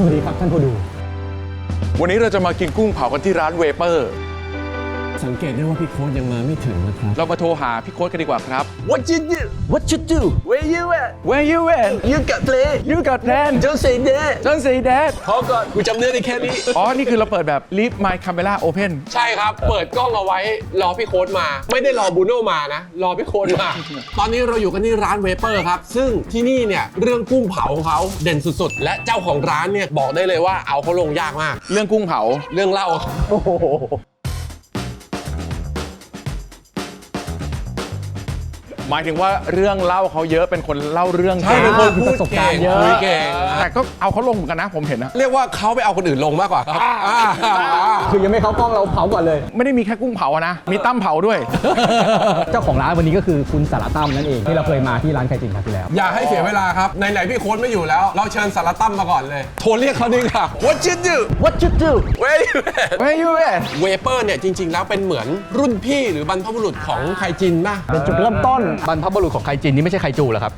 สวัสดีครับท่านผู้ดู วันนี้เราจะมากินกุ้งเผากันที่ร้านเวเปอร์ สังเกตได้ว่าพี่โค้ดยังมาไม่ถึงนะครับ เรามาโทรหาพี่โค้ดกันดีกว่าครับ What you do? What you do Where you at? Where you at You got play? You got plan Don't say that. จนสีแดดพอก่อนกูจำเนื้อได้แค่นี้ อ๋อ นี่คือเราเปิดแบบ Leave my camera open ใช่ครับ เปิดกล้องเอาไว้รอพี่โค้ดมา ไม่ได้รอบูโน่มานะ รอพี่โค้ดมา ตอนนี้เราอยู่กันที่ร้านเวเปอร์ครับ ซึ่งที่นี่เนี่ยเรื่องกุ้งเผาของเขาเด่นสุดๆ และเจ้าของร้านเนี่ยบอกได้เลยว่าเอาเขาลงยากมาก เรื่องกุ้งเผา เรื่องเล่าห มายถึงว่าเรื่องเล่าเขาเยอะเป็นคนเล่าเรื่องใช่เก่งเป็นคนพูดประสบการณ์เก่งเยอะคุยเก่งแต่ก็เอาเขาลงเหมือนกันนะผมเห็นนะเรียกว่าเขาไปเอาคนอื่นลงมากกว่าครับอ่าคือยังไม่เข้ากล้องเราเผาก่อนเลย ไม่ได้มีแค่กุ้งเผาอะนะ มีตั้มเผาด้วย เจ้าของร้านวันนี้ก็คือคุณสารตั้มนั่นเองที่เราเคยมาที่ร้านไข่จินครั้งที่แล้ว อย่าให้เสียเวลาครับไหนๆพี่โค้ดไม่อยู่แล้ว เราเชิญสารตั้มมาก่อนเลยโทรเรียกเขาดีค่ะ What you do? What you do Where you at? Where you at เวเปอร์เนี่ยจริง ๆ แล้วเป็นเหมือนรุ่นพี่หรือบรรพบุรุษของไคจินนะเป็นจุดเริ่มต้นบรรพบุรุษของไคจินนี่ไม่ใช่ไคจูเหรอครับ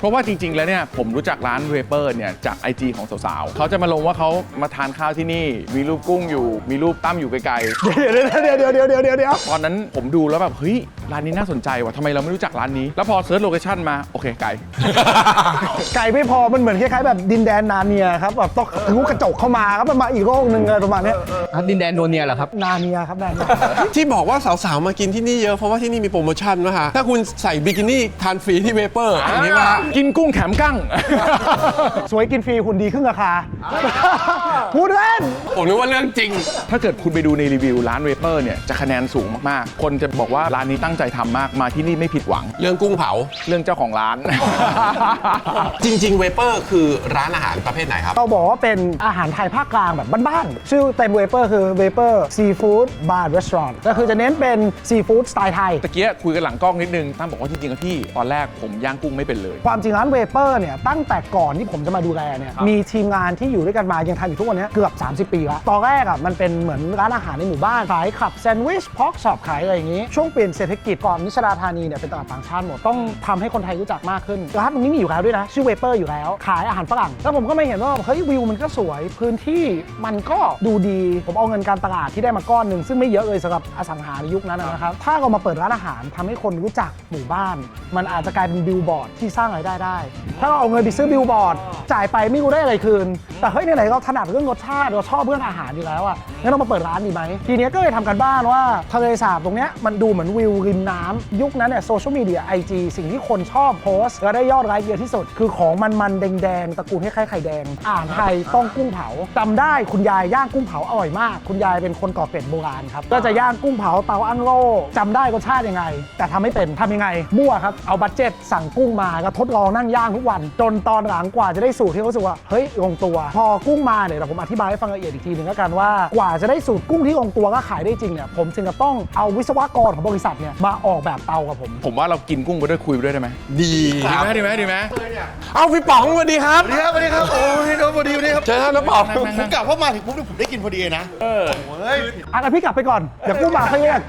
เพราะว่าจริง ๆ แล้วเนี่ยผมรู้จักร้านเวเปอร์เนี่ยจาก IG ของสาวๆเขาจะมาลงว่าเขามาทานข้าวที่นี่ มีรูปกุ้งอยู่ มีรูปตั้มอยู่ไกลๆเดี๋ยวเดี๋ยวเดี๋ยวเดี๋ยวเดี๋ยวเดี๋ยวตอนนั้นผมดูแล้วแบบเฮ้ยร้านนี้น่าสนใจว่ะทำไมเราไม่รู้จักร้านนี้ แล้วพอเซิร์ชโลเคชั่นมาโอเคไกล ไก่ไม่พอมันเหมือนคล้ายๆแบบดินแดนนาเนียครับแบบต้องทะลุกระจกเข้ามาครับมันมาอีกโลกหนึ่งอะไรประมาณเนี้ยดินแดนโนเนียเหรอครับ นาเนียครับนาเนีย ที่บอกว่าสาวๆ มากินที่นี่เยอะ เพราะว่าที่นี่มีโปรโมชั่นนะฮะถ้าคุณใส่บิกินี่ทานฟรีที่เวเปอร์อันนี้ว่ากินกุ้งแถมกั้ง สวยกินฟรีหุ่นดีครึ่งราคาพูดเล่น ผมนึกว่าเรื่องจริง ถ้าเกิดคุณไปดูในรีวิวร้านเวเปอร์เนี่ยจะคะแนนสูงมากๆ คนจะบอกว่าร้านนี้ตั้งใจทำมากมาที่นี่ไม่ผิดหวัง เรื่องกุ้งเผา เรื่องเจ้าของร้าน จริง ๆ เวเปอร์คือร้านอาหารประเภทไหนครับ เราบอกว่าเป็นอาหารไทยภาคกลางแบบบ้านๆ ชื่อเต็มเวเปอร์คือเวเปอร์ซีฟู้ดบาร์รีสอร์ทก็คือจะเน้นเป็นซีฟู้ดสไตล์ไทย ตะเกียคุยกันหลังกล้องนิดนึงตั้มบอกว่าจริงๆแล้วพี่ตอนแรกผมย่างกุ้งไม่เป็นเลย ความจริงร้านเวเปอร์เนี่ยตั้งแต่ก่อนที่ผมจะมาดูแลเนี่ยมีทีมงานที่อยู่ด้วยกันมายังทำอยู่ทุกวันนี้เกือบ 30 ปีแล้วตอนแรกอะมันเป็นเหมือนร้านอาหารในหมู่บ้านขายขับแซนด์วิชพอกช็อปขายอะไรอย่างนี้ ช่วงเปลี่ยนเศรษฐกิจก่อนนิชดาธานีเนี่ยเป็นตลาดต่างชาติหมดต้องทำให้คนไทยรู้จักมากขึ้นร้านตรงนี้มีอยู่แล้วด้วยนะชื่อเวเปอร์อยู่แล้ว ขายอาหารฝรั่งแล้วผมก็ไม่เห็นว่าเฮ้ยวิวมันก็สวยพื้นที่มันก็ดูดีผมเอาเงินการตลาดที่ได้มาก้อนหนึ่งซึ่งไม่เยอะเลยสำหรับอสังหาในยุคนั้นนะครับถ้าเรามาเปิดร้านอาหารทำให้คนรู้จักหมู่บ้าน มันอาจจะกลายเป็นบิลบอร์ดที่สร้างรายได้ได้ ถ้าเราเอาเงินไปซื้อบิลบอร์ดจ่ายไปไม่รู้ได้อะไรคืน แต่เฮ้ยไหนๆเราถนัดเรื่องรสชาติเราชอบเรื่องอาหารอยู่แล้วอะงั้นเรามาเปิดร้านดีไหมทีเนี้ยก็เลยทำกันบ้านว่าทะเลสาบตรงเนี้ยมันดูเหมือนวิวริมน้ำยุคนั้นเนี่ยโซเชียลมีเดียไอจีสิ่งที่คนชอบโพสต์แล้วได้ยอดไลค์เยอะที่สุด คือของมันๆแดงๆตระกูลคล้ายๆไข่แดง อ่านไทยต้องกุ้งเผาจำได้คุณยายย่างกุ้งเผาอร่อยมาก คุณยายเป็นคนก่อเป็ดโบราณครับก็จะย่างกุ้งเผาเตาอั้งโล่จำได้รสชาติยังไง แต่ทำไม่เป็นทำยังไงมั่วครับเอาบัตเจ็ตสั่งกุ้งมาก็ทดลองนั่งย่างทุกวัน จนตอนหลังกว่าจะได้สูตรที่รู้สึกว่าเฮ้ยลงตัว พอกุ้งมาเนี่ยเดี๋ยวผมอธิบายให้ฟังละเอียดอีกทีหนึ่งแล้วกันว่ากว่าจะได้สูตรกุ้งที่ลงตัวก็ขายได้จริงเนี่ยผมจึงจะต้องเอาวิศวกรของบริษัทเนี่ยมาออกแบบเตากับผม ผมว่าเรากินกุ้งไปด้วยคุยไปด้วยได้ไหมดีดีครับไหมดีไหมดีไหมเอาพี่ป๋องสวัสดีครับ สวัสดีครับสวัสดีครับ โอ้ยน้องสวัสดีสวัสดีครับเชิญท่านน้ำป๋องผมกลับเข้ามาถึงปุ๊บเนี่ยผมได้กินพอดีเลยนะ เออเฮ้ยอะงั้นพี่กลับไปก่อน เดี๋ยวกุ้งมาค่อยแยก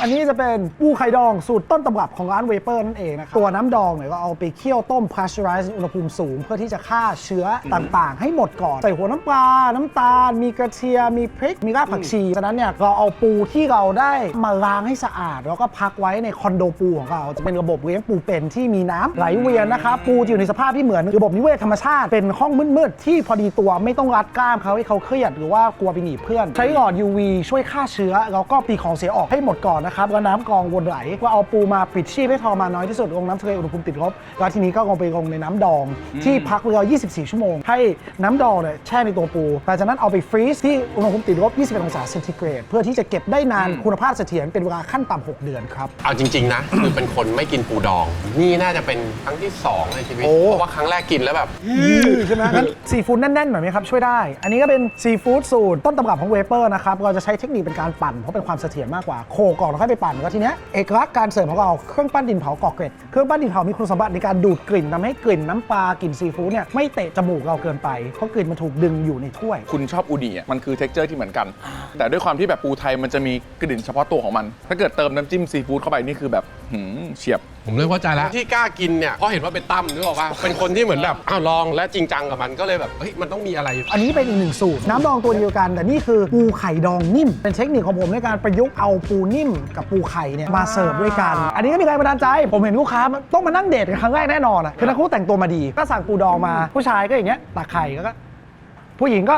อันนี้จะเป็นปูไข่ดองสูตรต้นตำรับของร้านเวเปอร์นั่นเองนะครับตัวน้ำดองเนี่ยก็เอาไปเคี่ยวต้ม pasteurize อุณหภูมิสูง เพื่อที่จะฆ่าเชื้อต่างๆ ให้หมดก่อน ใส่หัวน้ำปลา น้ำตาล มีกระเทียม มีพริก มีรากผักชีจากนั้นเนี่ยเราเอาปูที่เราได้มาล้างให้สะอาด แล้วก็พักไว้ในคอนโดปูของเราจะเป็นระบบเลี้ยงปูเป็นที่มีน้ำไหลเวียนนะครับปูจะอยู่ในสภาพที่เหมือนระบบนิเวศธรรมชาติเป็นห้องมืดๆที่พอดีตัวไม่ต้องรัดกล้ามเขาให้เขาเครียดหรือว่ากลัวไปหนีเพื่อน ใช้หลอด UV ช่วยฆ่าเชื้อแล้วก็ปีของเสียออกให้หมดก่อนนะครับแล้วน้ำกรองวนไหลก็เอาปูมาปิดชีพให้ทรมานน้อยที่สุดลงน้ำทะเลอุณหภูมิติดลบแล้วทีนี้ก็ลงไปลงในน้ำดองที่พักเวลา24 ชั่วโมง ให้น้ำดองเนี่ยแช่ในตัวปูหลังจากนั้นเอาไปฟรีซที่อุณหภูมิติดลบ 21 องศาเซนติเกรด เพื่อที่จะเก็บได้นานคุณภาพเสถียรเป็นเวลาขั้นต่ำ6เดือนครับ เอาจริง ๆ นะ คือเป็นคนไม่กินปูดอง นี่น่าจะเป็นครั้งที่สองในชีวิต โอ้ เพราะว่าครั้งแรกกินแล้วแบบ ใช่ไหมงั้นซีฟู้ดแน่นๆหน่อยไหมครับ ช่วยได้ อันนี้ก็เป็นซีฟู้ดสูตรต้นตำรับของเวเปอร์นะครับ เราจะใช้เทคนิคเป็นการปั่น เพราะเป็นความเสถียรมากกว่า โขลกก่อนแล้วค่อยไปปั่นแล้วทีเนี้ยเอกลักษณ์การเสิร์ฟของเราเครื่องปั้นดินเผากรอกเกร็ดเครื่องปั้นดินเผามีคุณสมบัติในการดูดกลิ่นทำให้กลิ่นน้ำปลากลิ่นซีฟู้ดเนี่ยไม่เตะจมูกเราเกินไป เพราะกลิ่นมันถูกดึงอยู่ในถ้วย คุณชอบอูนิอะมันคือเท็กเจอร์ที่เหมือนกัน แต่ด้วยความที่แบบปูไทยมันจะมีกลิ่นเฉพาะตัวของมัน ถ้าเกิดเติมน้ำจิ้มซีฟู้ดเข้าไปนี่คือแบบหืมเฉียบ ผมเริ่มเข้าใจแล้ว ที่กล้ากินเนี่ยเพราะเห็นว่าเป็นตั้มนึกออกป่ะเป็นคนที่เหมือนแบบอ้าวลองและจริงจังกับมันก็เลยแบบเฮ้ยมันต้องมีอะไร อันนี้เป็นอีกหนึ่งสูตร น้ำดองตัวเดียวกัน แต่นี่คือปูไข่ดองนิ่ม เป็นเทคนิคของผมในการประยุกต์เอาปูนิ่มกับปูไข่เนี่ยมาเสิร์ฟด้วยกัน อันนี้ก็มีแรงบันดาลใจ ผมเห็นลูกค้ามันต้องมานั่งเดทกันครั้งแรกแน่นอนอะคือทั้งคู่แต่งตัวมาดี ก็สั่งปูดองมา ผู้ชายก็อย่างเงี้ยตักไข่แล้วก็ผู้หญิงก็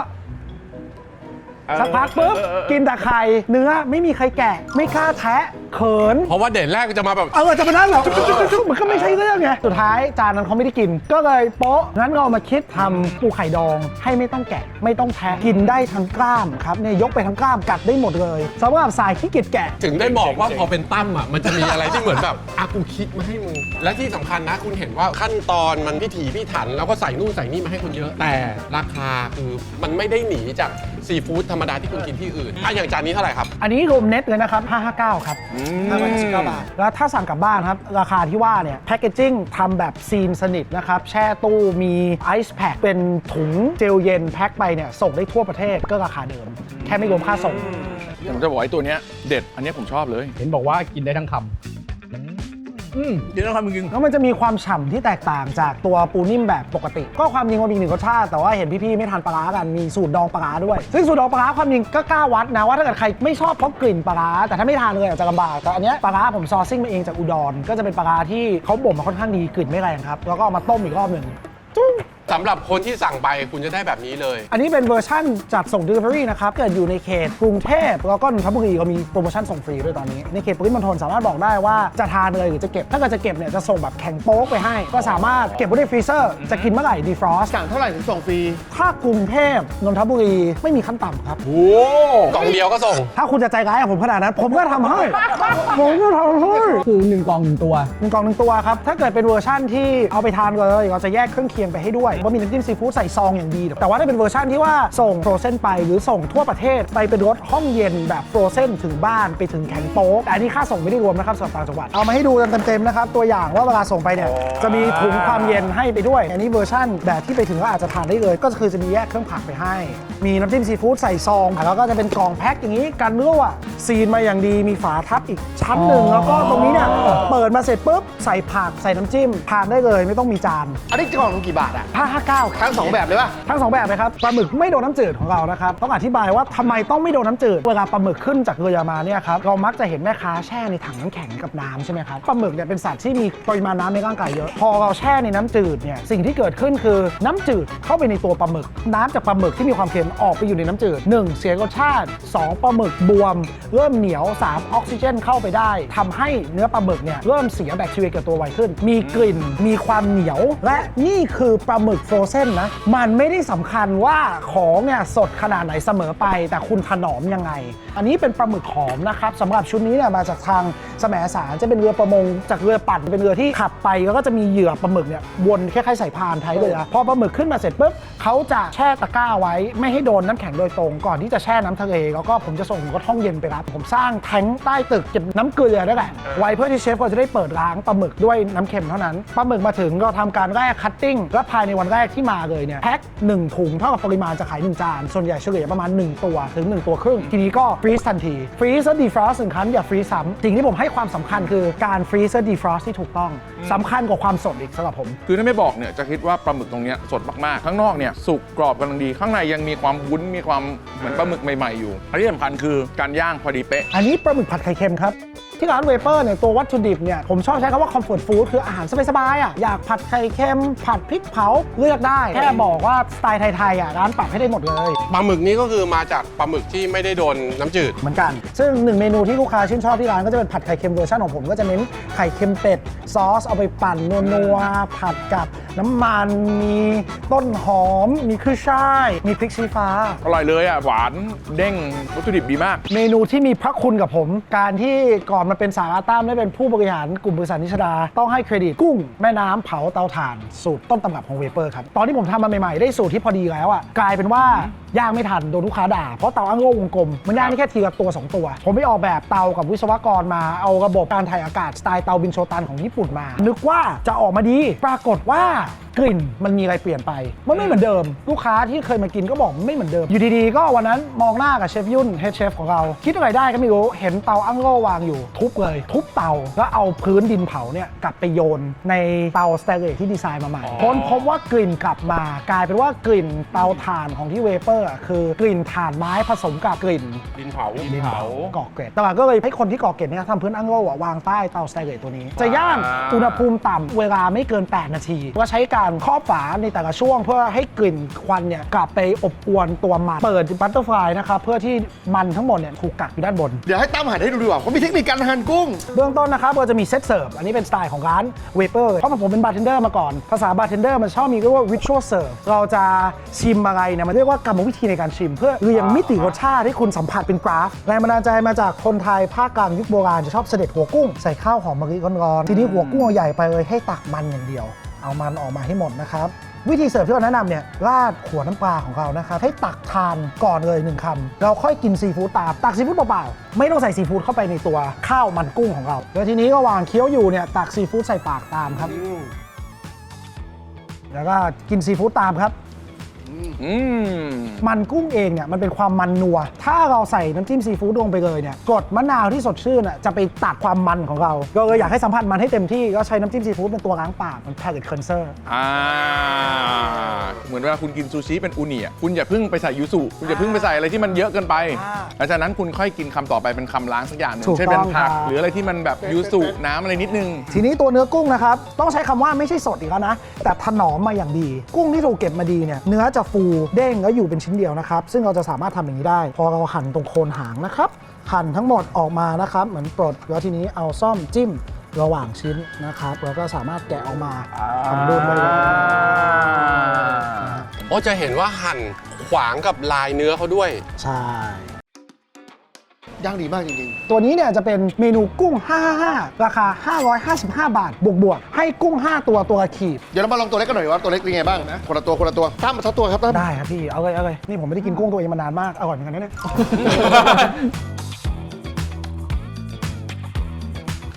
สักพักปุ๊บกินแต่ไข่เนื้อไม่มีใครแกะ ไม่กล้าแทะเขิน เพราะว่าเดทแรกจะมาแบบ เออจะมานั่งเหรอจุ๊บๆๆๆมันก็ไม่ใช่เรื่องไงสุดท้ายจานนั้นเขาไม่ได้กิน ก็เลยโป๊ะงั้นก็เอามาคิดทำปูไข่ดองให้ไม่ต้องแกะ ไม่ต้องแทะกินได้ทั้งกล้ามครับเนี่ยยกไปทั้งกล้ามกัดได้หมดเลยสำหรับสายขี้เกียจแกะ ถึงได้บอกว่าพอเป็นตั้มอะมันจะมีอะไรที่เหมือนแบบอากูคิดมาให้มึง และที่สำคัญนะคุณเห็นว่าขั้นตอนมันพิถีพิถัน แล้วก็ใส่นู่นใส่นี่มาให้คุณเยอะ แต่ราคาคือมันไม่ได้หนีจากซีฟู้ดธรรมดาที่คุณกินที่อื่นอะอย่างจานนี้เท่าไหร่ครับ อันนี้รวมเน็ตเลยนะครับ 559 ครับ 559 บาท แล้วถ้าสั่งกลับบ้านครับ ราคาที่ว่าเนี่ยแพคเกจิ้งทำแบบซีนสนิทนะครับ แช่ตู้มีไอซ์แพ็คเป็นถุงเจลเย็นแพ็คไปเนี่ยส่งได้ทั่วประเทศก็ราคาเดิม แค่ไม่รวมค่าส่ง ผมจะบอกไอ้ตัวเนี้ยเด็ด อันเนี้ยผมชอบเลย เห็นบอกว่ากินได้ทั้งคำ อืมดีนะครับจริงแล้วมันจะมีความฉ่ำที่แตกต่างจากตัวปูนิ่มแบบปกติ ก็ความจริงมันมีหนึ่งรสชาติแต่ว่าเห็นพี่ๆไม่ทานปลาร้ากันมีสูตรดองปลาร้าด้วย ซึ่งสูตรดองปลาร้าความจริงก็กล้าวัดนะว่าถ้าเกิดใครไม่ชอบเพราะกลิ่นปลาร้าแต่ถ้าไม่ทานเลยอาจจะลำบากแต่อันเนี้ยปลาร้าผมซอร์ซิ่งมาเองจากอุดรก็จะเป็นปลาร้าที่เขาบ่มมาค่อนข้างดีกลิ่นไม่แรงครับแล้วก็เอามาต้มอีกรอบหนึ่งจุ้ง สำหรับคนที่สั่งไปคุณจะได้แบบนี้เลย อันนี้เป็นเวอร์ชั่นจัดส่ง Delivery นะครับ เกิดอยู่ในเขตกรุงเทพแล้วก็นนทบุรีก็มีโปรโมชั่นส่งฟรีด้วยตอนนี้ ในเขตปริมณฑลสามารถบอกได้ว่าจะทานเลยหรือจะเก็บ ถ้าเกิดจะเก็บเนี่ยจะส่งแบบแข็งโป๊กไปให้ ก็สามารถเก็บไว้ในฟรีเซอร์จะกินเมื่อไหร่ดีฟรอสสั่งเท่าไหร่ถึงส่งฟรี ถ้ากรุงเทพนนทบุรีไม่มีขั้นต่ำครับกล่องเดียวก็ส่ง ถ้าคุณจะใจร้ายกับผมขนาดนั้น ผมก็ทำให้ ผมก็ทำให้ๆคือหนึ่งกล่องหนึ่งตัว หนึ่งกล่องหนึ่งตัวครับ ถ้าเกิดเป็นเวอร์ชั่นที่เอาไปทานก่อนเลยเราจะแยกเครื่องเคียงไปให้ด้วยว่ามีน้ำจิ้มซีฟู้ดใส่ซองอย่างดี แต่ว่าถ้าเป็นเวอร์ชันที่ว่าส่งโฟรเซนไปหรือส่งทั่วประเทศไปเป็นรถห้องเย็นแบบโฟรเซนถึงบ้านไปถึงแข็งโป๊กแต่อันนี้ค่าส่งไม่ได้รวมนะครับสำหรับต่างจังหวัดเอามาให้ดูกันเต็มๆนะครับตัวอย่างว่าเวลาส่งไปเนี่ยจะมีถุงความเย็นให้ไปด้วย อันนี้เวอร์ชันแบบที่ไปถึงก็อาจจะทานได้เลย ก็คือจะมีแยกเครื่องผักไปให้ มีน้ำจิ้มซีฟู้ดใส่ซองแล้วก็จะเป็นกล่องแพ็คอย่างนี้กันรั่วซีนมาอย่างดีมีฝาทับอีกชั้นหนึ่งแล้วก็ตรงนี้เนี่ยเปิดมาเสร็จปุ๊บใส่ผักใส่น้ำจิ้มทานได้เลยไม่ต้องมีจานอันนี้กล่องนึงกี่บาทอะผ้าห้าเก้าทั้งสองแบบเลยป่ะ ทั้งสองแบบเลยครับปลาหมึกไม่โดนน้ำจืดของเรานะครับต้องอธิบายว่าทำไมต้องไม่โดนน้ำจืดเวลาปลาหมึกขึ้นจากเรือมาเนี่ยครับเรามักจะเห็นแม่ค้าแช่ในถังน้ำแข็งกับน้ำใช่ไหมครับปลาหมึกเนี่ยเป็นสัตว์ที่มีปริมาณน้ำในร่างกายเยอะพอเราแช่ในน้ำจืดเนี่ยสิ่งที่เกิดขึ้นคือน้ำจืดเข้าไปในตัวปลาหมึก น้ำจากปลาหมึกที่มีความเค็มออกไปอยู่ในน้ำจืด 1. เสียรสชาติ 2. ปลาหมึกบวม เริ่มเหนียว 3. ออกซิเจนเข้าไปได้ทำให้เนื้อปลาหมึกเนี่ยเริ่มเสียแบคทีเรียเกับตัวไวขึ้น มีกลิ่นมีความเหนียว และนี่คือปลาหมึกโฟรเซนนะ มันไม่ได้สำคัญว่าของเนี่ยสดขนาดไหนเสมอไป แต่คุณถนอมยังไง อันนี้เป็นปลาหมึกหอมนะครับสำหรับชุดนี้เนี่ยมาจากทางแสมสารจะเป็นเรือประมง จากเรือปั่นเป็นเรือที่ขับไปแล้วก็จะมีเหยื่อปลาหมึกเนี่ยวนคล้ายๆใสายพานท้ายเรือพอปลาหมึกขึ้นมาเสร็จปุ๊บเขาจะแช่ตะกร้าไว้ ไม่ให้โดนน้ำแข็งโดยตรงก่อนที่จะแช่น้ำทะเลแล้วก็ผมจะส่งรถห้องเย็นไปรับผมสร้างแทงใต้ตึกเก็บน้ำเกลือได้แหละไว้เพื่อที่เชฟก็จะได้เปิดล้างปลาหมึกด้วยน้ำเค็มเท่านั้นปลาหมึกมาถึงก็ทำการแรกคัตติ้งและภายในวันแรกที่มาเลยเนี่ยแพ็คหนึ่งถุงเท่ากับปริมาณจะขายหนึ่งจาน ส่วนใหญ่เฉลี่ยประมาณ 1 ตัวถึง 1 ตัวครึ่ง ทีนี้ก็ฟรีซทันทีฟรีซและดีฟรอสหนึ่งครั้งอย่าฟรีซซ้ำสิ่งที่ผมให้ความสำคัญคือการฟรีซและดีฟรอสที่ถูกต้องสำคัญกว่าความสดอีกสำหรับผม คือถ้าไม่บอกเนี่ยจะคิดว่าปลาหมึกตรงเนี้ยสดมากๆ ข้างนอกเนี่ยสุกกรอบกำลังดี ข้างในยังมีความวุ้นมีความเหมือนปลาหมึกใหม่ๆอยู่อันที่สำคัญคือการย่างพอดีเป๊ะอันนี้ปลาหมึกผัดไข่เค็มครับ ที่ร้านเวเปอร์เนี่ยตัววัตถุดิบเนี่ยผมชอบใช้คำว่าคอมฟอร์ตฟู้ดคืออาหารสบายๆอะอยากผัดไข่เค็มผัดพริกเผาเลือกได้ แค่บอกว่าสไตล์ไทยๆอะร้านปรับให้ได้หมดเลยปลาหมึกนี้ก็คือมาจากปลาหมึกที่ไม่ได้โดนน้ำจืด เหมือนกัน ซึ่งหนึ่งเมนูที่ลูกค้าชื่นชอบที่ร้านก็จะเป็นผัดไข่เค็มเวอร์ชันของผมก็จะเน้นไข่เค็มเป็ดซอสเอาไปปั่นนัวๆผัดกับน้ำมันมีต้นหอม มีขึ้นช่ายมีพริกชี้ฟ้า อร่อยเลยอะหวานเด้งวัตถุดิบดีมาก เมนูที่มีพระคุณกับผม การที่ก่อนมาเป็นสาราต้ามได้เป็นผู้บริหารกลุ่มบริษัทนิชดา ต้องให้เครดิตกุ้งแม่น้ำเผาเตาถ่านสูตรต้นตำรับของเวเปอร์ครับ ตอนที่ผมทำมาใหม่ๆ ได้สูตรที่พอดีแล้วอะกลายเป็นว่า ย่างไม่ทันโดนลูกค้าด่าเพราะเตาอั้งโล่วงกลมมันย่างได้แค่ทีละตัว 2 ตัว ผมไปออกแบบเตากับวิศวกรมาเอาระบบการถ่ายอากาศสไตล์เตาบินโชตันของญี่ปุ่นมา นึกว่าจะออกมาดีปรากฏว่ากลิ่นมันมีอะไรเปลี่ยนไป มันไม่เหมือนเดิม ลูกค้าที่เคยมากินก็บอกมันไม่เหมือนเดิม อยู่ดีๆ ก็วันนั้นมองหน้ากับเชฟยุ่นเฮดเชฟของเรา คิดอะไรได้ก็ไม่รู้ เห็นเตาอั้งโล่วางอยู่ ทุบเลย ทุบเตา แล้วเอาพื้นดินเผาเนี่ยกลับไปโยนในเตาสเตนเลสที่ดีไซน์มาใหม่ค้นพบว่ากลิ่นกลับมากลายเป็นว่ากลิ่นเตาถ่านของที่เวเปอร์อะคือกลิ่นถ่านไม้ผสมกับกลิ่นดินเผาดินเผาก่อเกร็ดตลาดก็เลยให้คนที่ก่อเกร็ดเนี่ยทำพื้นอั้งโล่อะวางใต้เตาสเตนเลสตัวนี้ จะย่างอุณหภูมิต่ำเวลาไม่เกิน 8 นาทีก็ใช้การครอบฝาในแต่ละช่วง เพื่อให้กลิ่นควันเนี่ยกลับไปอบอวนตัวมันเปิดบัตเตอร์ฟลายนะครับเพื่อที่มันทั้งหมดเนี่ยถูกกักอยู่ด้านบน เดี๋ยวให้ตั้มหันให้ดูดีกว่าเขามีเทคนิคการหั่นกุ้ง เบื้องต้นนะครับเราจะมีเซตเสิร์ฟอันนี้เป็นสไตล์ของร้านเวเปอร์เพราะผมเป็นบาร์เทนเดอร์มาก่อนภาษาบาร์เทนเดอร์มันชอบมีเรียกว่า ritual serve เราจะชิมอะไรเนี่ยมันเรียกว่ากรรมวิธีในการชิม เพื่อเรียงมิติรสชาติให้คุณสัมผัสเป็นกราฟแรงบันดาลใจมาจากคนไทยภาคกลางยุคโบราณจะชอบเสด็จหัวกุ้งใส่ข้าวหอมมะลิร้อนๆทีนี้หัวกุ้งเอาใหญ่ไปเลยให้ตักมันอย่างเดียว เอามันออกมาให้หมดนะครับวิธีเสิร์ฟที่เราแนะนำเนี่ยราดขวดน้ำปลาของเรานะครับให้ตักทานก่อนเลยหนึ่งคำเราค่อยกินซีฟู้ดตามตักซีฟู้ดเปล่าๆไม่ต้องใส่ซีฟู้ดเข้าไปในตัวข้าวมันกุ้งของเรา แล้วทีนี้ระหว่างเคี้ยวอยู่เนี่ยตักซีฟู้ดใส่ปากตามครับ แล้วก็กินซีฟู้ดตามครับ อืม มันกุ้งเองเนี่ยมันเป็นความมันนัว ถ้าเราใส่น้ำจิ้มซีฟู้ดลงไปเลยเนี่ยกรดมะนาวที่สดชื่นอะจะไปตัดความมันของเราก็เลยอยากให้สัมผัสมันให้เต็มที่ก็ใช้น้ำจิ้มซีฟู้ดเป็นตัวล้างปากมันแพลตเคอนเซอร์ อ่า เหมือนเวลาคุณกินซูชิเป็นอูนิอะคุณอย่าเพิ่งไปใส่ยูสุคุณอย่าเพิ่งไปใส่อะไรที่มันเยอะเกินไปอ่าหลังจากนั้นคุณค่อยกินคำต่อไปเป็นคำล้างสักอย่างหนึ่งถูกเช่นเป็นต้องผักครับ หรืออะไรที่มันแบบยูสุน้ำอะไรนิดนึง ทีนี้ตัวเนื้อกุ้งนะครับ ต้องใช้คำว่าไม่ใช่สดอีกแล้วนะ แต่ถนอมมาอย่างดี กุ้งที่ถูกเก็บมาดีเนี่ยเนื้อจะฟูเด้งแล้วอยู่เป็นชิ้นเดียวนะครับ ซึ่งเราจะสามารถทำอย่างนี้ได้ พอเราหั่นตรงโคนหางนะครับ หั่นทั้งหมดออกมานะครับ เหมือนปลดแล้วทีนี้เอาซ่อมจิ้มระหว่างชิ้นนะครับแล้วก็สามารถแกะออกมาทำรูปได้เลยโอ้จะเห็นว่าหั่นขวางกับลายเนื้อเขาด้วย ใช่ ย่างดีมากจริงตัวนี้เนี่ยจะเป็นเมนูกุ้ง 555 ราคา 555 บาท บวกบวกๆให้กุ้ง 5 ตัวตัวละขีด ๆ เดี๋ยวเรามาลองตัวเล็กกันหน่อยว่าตัวเล็กเป็นไงบ้างนะคนละตัวคนละตัวตั้มมาทักตัวครับตั้มได้ครับพี่ เอาเลยเอาเลยนี่ผมไม่ได้กินกุ้งตัวเองมานานมาก อร่อยเหมือนกันนะเนี่ย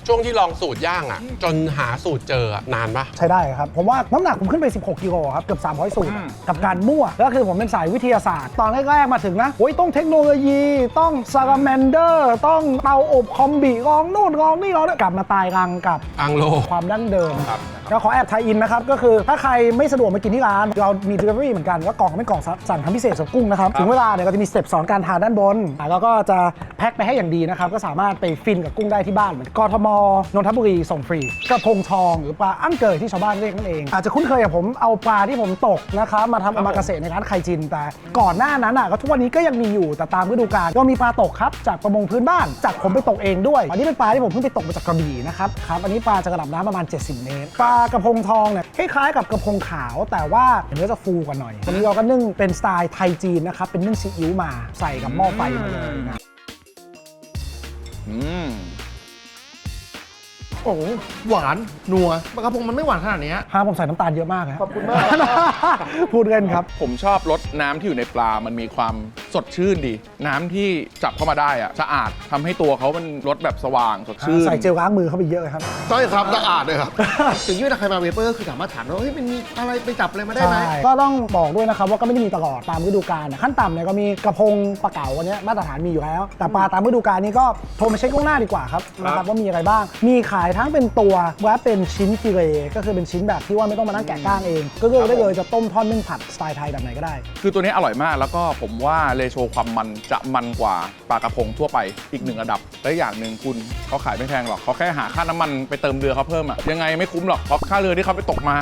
ช่วงที่ลองสูตรย่างอะ จนหาสูตรเจออะนานปะใช้ได้ครับ ผมว่าน้ำหนักผมขึ้นไป 16 กิโลครับ เกือบ 300 สูตรอะกับการมั่ว แล้วคือผมเป็นสายวิทยาศาสตร์ ตอนแรก ๆ มาถึงนะโอ้ยต้องเทคโนโลยีต้องซาลาแมนเดอร์ ต้องเตาอบคอมบิลองนู่นลองนี่ลองนี่กลับมาตายรังกับอังโล ความดั้งเดิมเราขอแอบไทยอินนะครับ ก็คือถ้าใครไม่สะดวกมากินที่ร้าน เรามี delivery เหมือนกันว่ากล่องเป็นกล่องสั่งทำพิเศษสำหรับกุ้งนะครับ ถึงเวลาเนี่ยก็จะมีสเต็ปสอนการทานด้านบนอะแล้วก็จะแพ็คไปให้อย่างดีนะครับ ก็สามารถไปฟินกับกุ้งได้ที่บ้านเหมือนกทมนนทบุรีส่งฟรีกระพงทองหรือปลาอั้งเกยที่ชาวบ้านเรียกนั่นเองอาจจะคุ้นเคยกับผมเอาปลาที่ผมตกนะครับมาทำเอามาเกษตรในร้านไคจินแต่ก่อนหน้านั้นอะก็ทุกวันนี้ก็ยังมีอยู่แต่ตามฤดูกาลก็มีปลาตกครับจากประมงพื้นบ้านจากผมไปตกเองด้วย อันนี้เป็นปลาที่ผมเพิ่งไปตกมาจากกระบี่นะครับครับอันนี้ปลาจากระดับน้ำประมาณ 70 เมตรปลากระพงทองเนี่ยคล้ายๆกับกระพงขาว แต่ว่าเนื้อจะฟูกว่าหน่อยวันนี้เราก็นึ่งเป็นสไตล์ไทยจีนนะครับเป็นนึ่งซีอิ๊วมาใส่กับหม้อไฟมาเลยนะ อืม โอ้โหหวานนัวปลากระพงมันไม่หวานขนาดเนี้ยฮะผมใส่น้ำตาลเยอะมากครับขอบคุณมาก พูดเล่นครับ ผมชอบรสน้ำที่อยู่ในปลา มันมีความสดชื่นดี น้ำที่จับเข้ามาได้อะสะอาดทำให้ตัวเขามันรสแบบสว่างสดชื่น ใส่เจลล้างมือเข้าไปเยอะครับ ใช่ครับสะอาดเลยครับ ถึงยี่ถ้าใครมาเวเปอร์ก็คือสามารถถามว่าเฮ้ยมันมีอะไรไปจับอะไรมาได้ไหม ใช่ก็ต้องบอกด้วยนะครับว่าก็ไม่ได้มีตลอดตามฤดูกาลนะขั้นต่ำเนี่ยก็มีกระพงปลาเก๋าวันนี้มาตรฐานมีอยู่แล้ว แต่ปลาตามฤดูกาลนี้ก็โทรมาเช็คล่วงหน้าดีกว่าครับนะครับว่ามีอะไรบ้างมีขายทั้งเป็นตัวและเป็นชิ้นฟิเลก็คือเป็นชิ้นแบบที่ว่าไม่ต้องมานั่งแกะก้างเอง ก็เลือกได้เลยจะต้มทอดนึ่งผัดสไตล์ไทยแบบไหนก็ได้ คือตัวนี้อร่อยมากแล้วก็ผมว่าเรโชความมันจะมันกว่าปลากระพงทั่วไปอีกหนึ่งระดับและอย่างหนึ่งคุณเขาขายไม่แพงหรอกเขาแค่หาค่าน้ำมันไปเติมเรือเขาเพิ่มอะยังไงไม่คุ้มหรอกเพราะค่าเรือที่เขาไปตกมา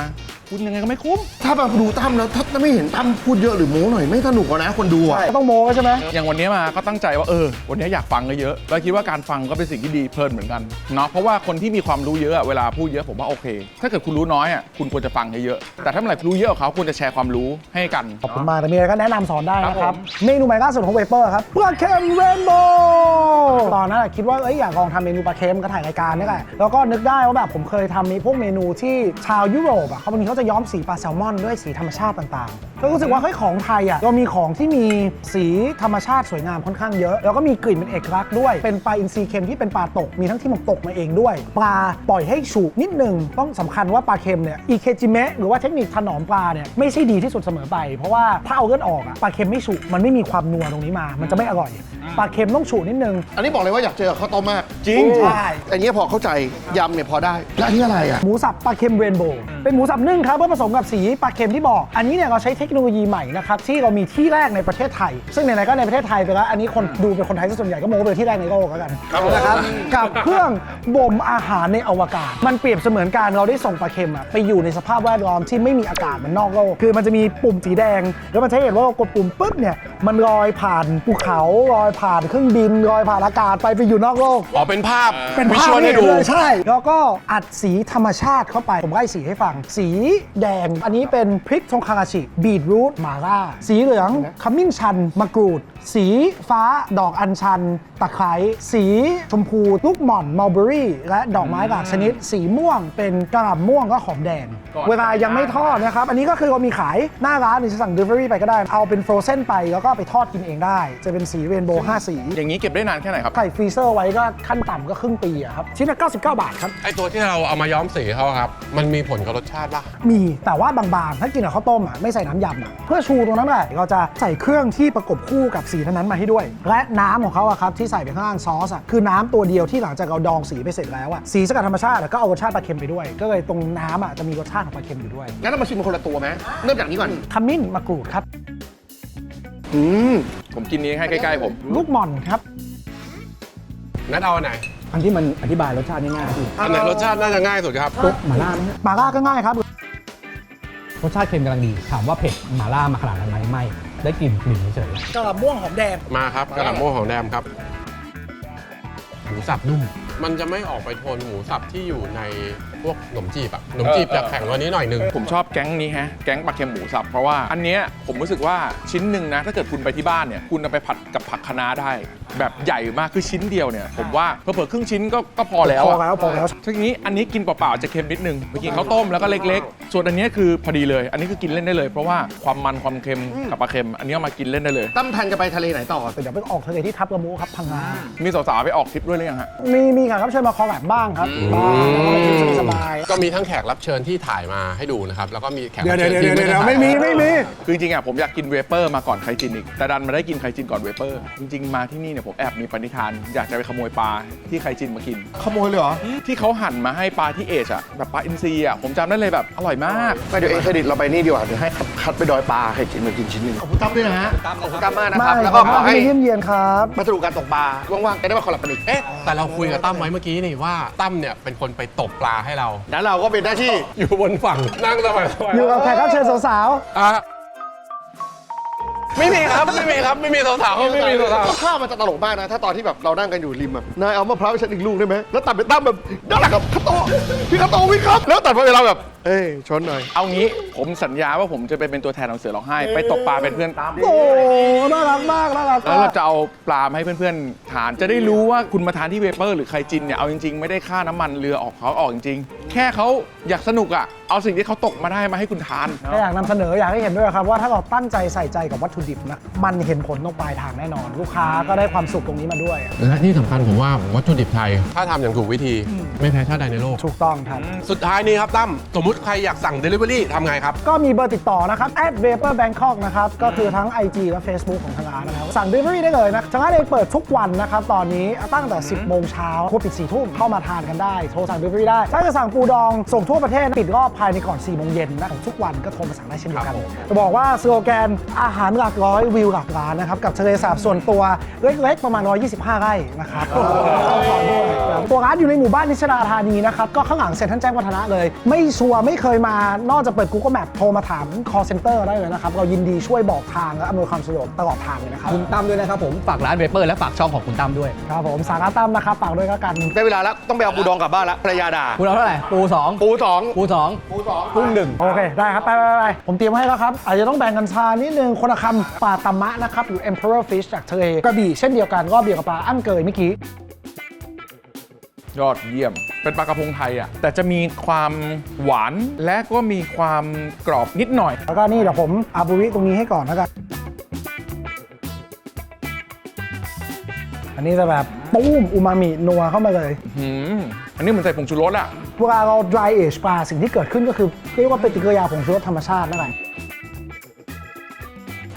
คุณยังไงก็ไม่คุ้ม ถ้ามาดูตั้มแล้วถ้าไม่เห็นตั้มพูดเยอะหรือโม้หน่อยไม่สนุกหรอกนะคนดูอะก็ต้องโม้ใช่ไหมอย่างวันนี้มาก็ตั้งใจว่าเออ วันนี้อยากฟังเยอะๆแล้วคิดว่าการฟังก็เป็นสิ่งที่ดีเพลินเหมือนกันเนาะเพราะว่าคนที่มีความรู้เยอะอะเวลาพูดเยอะผมว่าโอเค ถ้าเกิดคุณรู้น้อยอะคุณควรจะฟังเยอะๆแต่ถ้าเมื่อไหร่คุณรู้เยอะกว่าเขาควรจะแชร์ความรู้ให้กันขอบคุณมากแต่มีอะไรก็แนะนำสอนได้นะคครัรับบผม เมนูใหม่ล่าสุดของเวเปอร์ครับปลาเค็มเรนโบว์ตอนนั้นอะคิดว่าเอ้ยอยากลองทำเมนูปลาเค็มก็ถ่ายรายการนี่แหละแล้วก็นึกได้ว่าแบบผมเคยทำมีพวกเมนูที่ชาวยุโรปอะเขาบางทีเขาจะย้อมสีปลาแซลมอนด้วยสีธรรมชาติต่างๆ ก็รู้สึกว่าเฮ้ยของไทยอะเรามีของที่มีสีธรรมชาติสวยงามค่อนข้างเยอะ แล้วก็มีกลิ่นเป็นเอกลักษณ์ด้วย เป็นปลาอินทรีเค็มที่เป็นปลาตก มีทั้งที่มันตกมาเองด้วย ปลาปล่อยให้ฉุนิดนึงต้องสำคัญว่าปลาเค็มเนี่ยอีเคจิเมะหรือว่าเทคนิคถนอมปลาเนี่ยไม่ใช่ดีที่สุดเสมอไป เพราะว่าถ้าเอาเลือดออกอะปลาเค็มไม่ฉุมันไม่มีความนัวตรงนี้มา มันจะไม่อร่อยปลาเค็มต้องฉุนิดนึง อันนี้บอกเลยว่าอยากเจอข้าวต้มมากจริงใช่อันนี้พอเข้าใจยำเนี่ยพอได้แล้วอันนี้อะไรอะหมูสับปลาเค็มเรนโบว์เป็นหมูสับนึ่งครับเพื่อผสมกับสีปลาเค็มที่บอกอันนี้เนี่ยเราใช้เทคโนโลยีใหม่นะครับที่เรามีที่แรกในประเทศไทย ซึ่งไหนๆก็ในประเทศไทยไปแล้วอันนี้คนดูเป็นคนไทยซะส่วนใหญ่ก็โม้ไปที่แรกในโลกแล้วกันนะครับกับเครื่องบ่มอาหารในอวกาศ มันเปรียบเสมือนการเราได้ส่งปลาเค็มอะไปอยู่ในสภาพแวดล้อมที่ไม่มีอากาศเหมันนอกโลกคือมันจะมีปุ่มสีแดง แล้วมันจะเห็นว่าเรากดปุ่มปุ๊บเนี่ยมันลอยผ่านภูเขาลอยผ่านเครื่องบินลอยผ่านอากาศไปไปอยู่นอกโลก อ๋อเป็นภาพเป็นวิภาชพวลให้ให้เห็นดู เลยใช่ แล้วก็อัดสีธรรมชาติเข้าไป ผมไล่สีให้ฟัง สีแดง อันนี้เป็นพริกทงคาราชิบีทรูทหมาล่า สีเหลืองขมิ้นชันมะกรูด สีฟ้าดอกอัญชัน ตะไคร้สีชมพูลูกหม่อนมัลเบอรี่ และดอกไม้หลากชนิด สีม่วงเป็นกระหล่ำม่วงก็หอมแดง เวลายังไม่ทอดนะครับ อันนี้ก็คือเรามีขายหน้าร้านหรือจะสั่ง delivery ไปก็ได้ เอาเป็น frozen ไปแล้วก็ไปทอดกินเองได้ จะเป็นสีเรนโบว์5สีอย่างนี้เก็บได้นานแค่ไหนครับใส่ฟรีเซอร์ไว้ก็ขั้นต่ำก็ครึ่งปีอะครับชิ้นละ99 บาทครับไอตัวที่เราเอามาย้อมสีเขาครับ มันมีผลกับรสชาติป่ะมีแต่ว่าบางๆ ถ้ากินกับข้าวต้มอะไม่ใส่น้ำยำอะเพื่อชูตรงนั้นแหละเราจะใส่เครื่องที่ประกบคู่กับสีนั้นๆมาให้ด้วย และน้ำของเขาอะครับที่ใส่ไปข้างล่างซอสอะคือน้ำตัวเดียวที่หลังจากเราดองสีไปเสร็จแล้วอะสีสกัดธรรมชาติอะก็เอารสชาติปลาเค็มไปด้วย ก็เลยตรงน้ำอะจะมีรสชาติของปลาเค็มอยู่ด้วยงั้นเรามาชิมคนละตัวไหมเริ่มจากนี้ก่อนขมิ้นมะกรูดครับอืมผมกินนี้ให้ใกล้ๆผมลูกหม่อนครับงั้นเอาอันไหนอันที่มันอธิบายรสชาติง่ายๆคืออันไหนรสชาติน่าจะง่ายสุดครับตุ๊กหม่าล่าไหมฮะมาล่าก็ง่ายครับ รสชาติเค็มกำลังดี ถามว่าเผ็ดหม่าล่ามาขนาดนั้นไหมไม่ ได้กลิ่นกลิ่นเฉยๆกระหล่ำม่วงหอมแดง มาครับกระหล่ำโม่ของแดมครับ หมูสับนุ่ม มันจะไม่ออกไปโทนหมูสับที่อยู่ใน พวกขนมจีบอะขนมจีบจะแข็งกว่านี้หน่อยนึง ผมชอบแก๊งนี้ฮะ แก๊งปลาเค็มหมูสับ เพราะว่าอันเนี้ยผมรู้สึกว่าชิ้นหนึ่งนะ ถ้าเกิดคุณไปที่บ้านเนี่ย คุณเอาไปผัดกับผักคะน้าได้ แบบใหญ่มากคือชิ้นเดียวเนี่ย ผมว่าเผื่อๆครึ่งชิ้นก็ก็พอแล้วพออะแล้วพอแล้วทีนี้อันนี้กินเปล่าๆจะเค็มนิดนึงไปกินข้าวต้มแล้วก็เล็ก ๆ ส่วนอันเนี้ยคือพอดีเลย อันนี้คือกินเล่นได้เลย เพราะว่าความมันความเค็มกับปลาเค็ม อันนี้เอามากินเล่นได้เลย ตั้มแทนจะไปทะเลไหนต่อเดี๋ยวไปออกทะเลที่ทับกระมูครับพังงามีสาวๆไปออกทริปด้วยหรือยังฮะมีมีค่ะครับเชิญมาคอแบบบ้างครับบ้างแล้วก็ไปกินสบายๆก็มีทั้งแขกรับเชิญที่ถ่ายมาให้ดูนะครับ แล้วก็มีแขกเดี๋ยรัวบเดี๋ยวเชิญเดี๋ยวที่เดี๋ยวด้ไม่มีไม่มี คือจริงๆอะผมอยากกินเวเปอร์มาก่อนไคจินอีก แต่ดันมาได้กินไคจินก่อนเวเปอร์ จริงๆ มาที่นี่เนี่ยผมแอบมีปณิธาน อยากจะไปขโมยปลาที่ไคจินมากิน ขโมยเลยเหรอ ที่เขาหั่นมาให้ปลาที่เอชอะแบบปลาอินทรีอะผมจำได้เลยแบบอร่อยมากก็เดี๋ยวเองเครดิตเราไปนี่ดีกว่าเดี๋ยวให้คัดไปดอยปลาให้กินมากินชิ้นหนึ่งขอบคุณตั้มด้วยนะฮะขอบคุณตั้มมากนะครับ แล้วก็ขอให้เยี่ยมเยียนครับ มาสนุกการตกปลาว่างๆจะได้มาคอลแลบกันอีก เอ๊ะแต่เราคุยกับตั้มไว้เมื่อกี้นี่ว่าตั้มเนี่ยเป็นคนไปตกปลาให้เราแล้วเราก็เป็นหน้าที่ อยู่บนฝั่งนั่งสบายๆอยู่กับแขกรับเชิญสาวอะไม่มีครับไม่มีครับไม่มีสาวๆเขาไม่มีสาวภาพมันจะตลกมากนะ ถ้าตอนที่แบบเรานั่งกันอยู่ริมอะนายเอามะพร้าวไปฉันอีกลูกได้ไหมแล้วตัดไปตั้มแบบด้านหลังกับคาโตะพี่คาโตะวิ่งครับ แล้วตัดมาเป็นเราแบบ เอ้ยชนหน่อย เอางี้ผมสัญญาว่าผมจะไปเป็นตัวแทนของเสือร้องไห้ ไปตกปลาเป็นเพื่อนตามๆโอ้น่ารักมากน่ารักแล้วมาเรากจะเอาปลามาให้เพื่อนๆทานจะได้รู้ว่าคุณมาทานที่เวเปอร์หรือไคจินเนี่ยเอาจริงๆไม่ได้ค่าน้ำมันเรือออกเขาออกจริงๆแค่เขาอยากสนุกอะเอาสิ่งที่เขาตกมาได้มาให้คุณทานก็อยากนำเสนออยากให้เห็นด้วยครับว่าถ้าเราตั้งใจใส่ใจกับวัตถุดิบนะมันเห็นผลตรงปลายทางแน่นอน ลูกค้าก็ได้ความสุขตรงนี้มาด้วย และที่สำคัญผมว่าวัตถุดิบไทย ถ้าทำอย่างถูกวิธีไม่แพ้ชาติใดในโลก ถูกต้องครับ สุดท้ายนี้ครับตั้มสมมุติใครอยากสั่ง Delivery ทำไงครับ ก็มีเบอร์ติดต่อนะครับ at vapor bangkok นะครับ ก็คือทั้ง IG และ Facebook ของทางร้านนะครับ สั่ง delivery ได้เลยนะทางร้านเองเปิดทุกวันนะครับ ตอนนี้ตั้งแต่ 10 โมงเช้าครัวปิด 4 ทุ่มเข้ามาทานกันได้ โทรสั่ง delivery ได้ ถ้าจะสั่งปูดองส่งทั่วประเทศปิดรอบภายในก่อน 4 โมงเย็นนะของทุกวันก็โทรมาสั่งได้เช่นเดียวกัน จะบอกว่าสโลแกนอาหารหลักร้อยวิวหลักล้านนะครับกับทะเลสาบส่วนตัวเล็กๆประมาณ 125 ไร่นะครับเข้ามาด้วยตัวร้านอยู่ในหมู่บ้านนิชดาธานีนะครับก็ข้างหลังเซ็นทรัลแจ้งวัฒนะเลย ไม่ชัวร์ไม่เคยมานอกจากเปิด Google Map โทรมาถาม call center ได้เลยนะครับ เรายินดีช่วยบอกทางและอำนวยความสะดวกตลอดทางเลยนะครับคุณตั้มด้วยนะครับผมฝากร้านเวเปอร์และฝากช่องของคุณตั้มด้วยครับผมสาขาตั้มนะครับฝากด้วยก็กันได้เวลาแล้วต้องไปเอาปูดองกลับบ้านแล้วภรรยาด่าคุณเอาเท่าไหร่ปูสองปูสองปูสองปูสองกุ้งหนึ่งโอเคได้ครับไปไปไปผมเตรียมไว้ให้แล้วครับอาจจะต้องแบ่งกันชานิดนึงคนละคำปลาตามะนะครับอยู่ Emperor Fish จากทะเลกระบี่เช่นเดียวกันรอบเดียวกับปลาอั้งเกยเมื่อกี้ ยอดเยี่ยม เป็นปลากระพงไทยอะ แต่จะมีความหวานและก็มีความกรอบนิดหน่อย แล้วก็นี่เดี๋ยวผมอาบุริตรงนี้ให้ก่อนแล้วกัน อันนี้จะแบบปุ้มอูมามินัวเข้ามาเลยหืมอันนี้เหมือนใส่ผงชูรสอะ เวลาเรา dry age ปลาสิ่งที่เกิดขึ้นก็คือเรียกว่าปฏิกิริยาผงชูรสธรรมชาตินั่นแหละ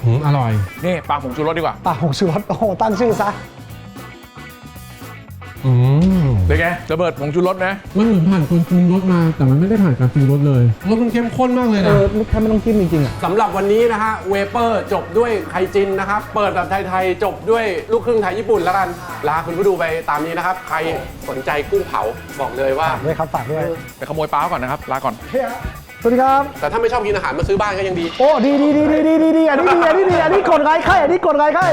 หืมอร่อย นี่ปลาผงชูรสดีกว่า ปลาผงชูรสโอ้โหตั้งชื่อซะ อืมเป็นไงระเบิดผงชูรสนะมันเหมือนผ่านการปรุงรสมา แต่มันไม่ได้ผ่านการปรุงรสเลยรสมันเข้มข้นมากเลยเอนะ อแค่ไม่ต้องกินจริงๆอะ สำหรับวันนี้นะฮะเวเปอร์จบด้วยไคจินนะครับ เปิดแบบไทยๆ จบด้วยลูกครึ่งไทยญี่ปุ่นแล้วกัน ลาคุณผู้ดูไปตามนี้นะครับ ใครสนใจกุ้งเผาบอกเลยว่า ฝากด้วยครับ ฝากด้วยไปขโมยปลาก่อนนะครับลาก่อน สวัสดีครับ แต่ถ้าไม่ชอบกินอาหารมาซื้อบ้านก็ยังดี โอ้ ดีดีดีดีดีดีดีอันนี้ดีอันนี้ดีอันนี้กดไลค์ใครอันนี้กดไลค์ใคร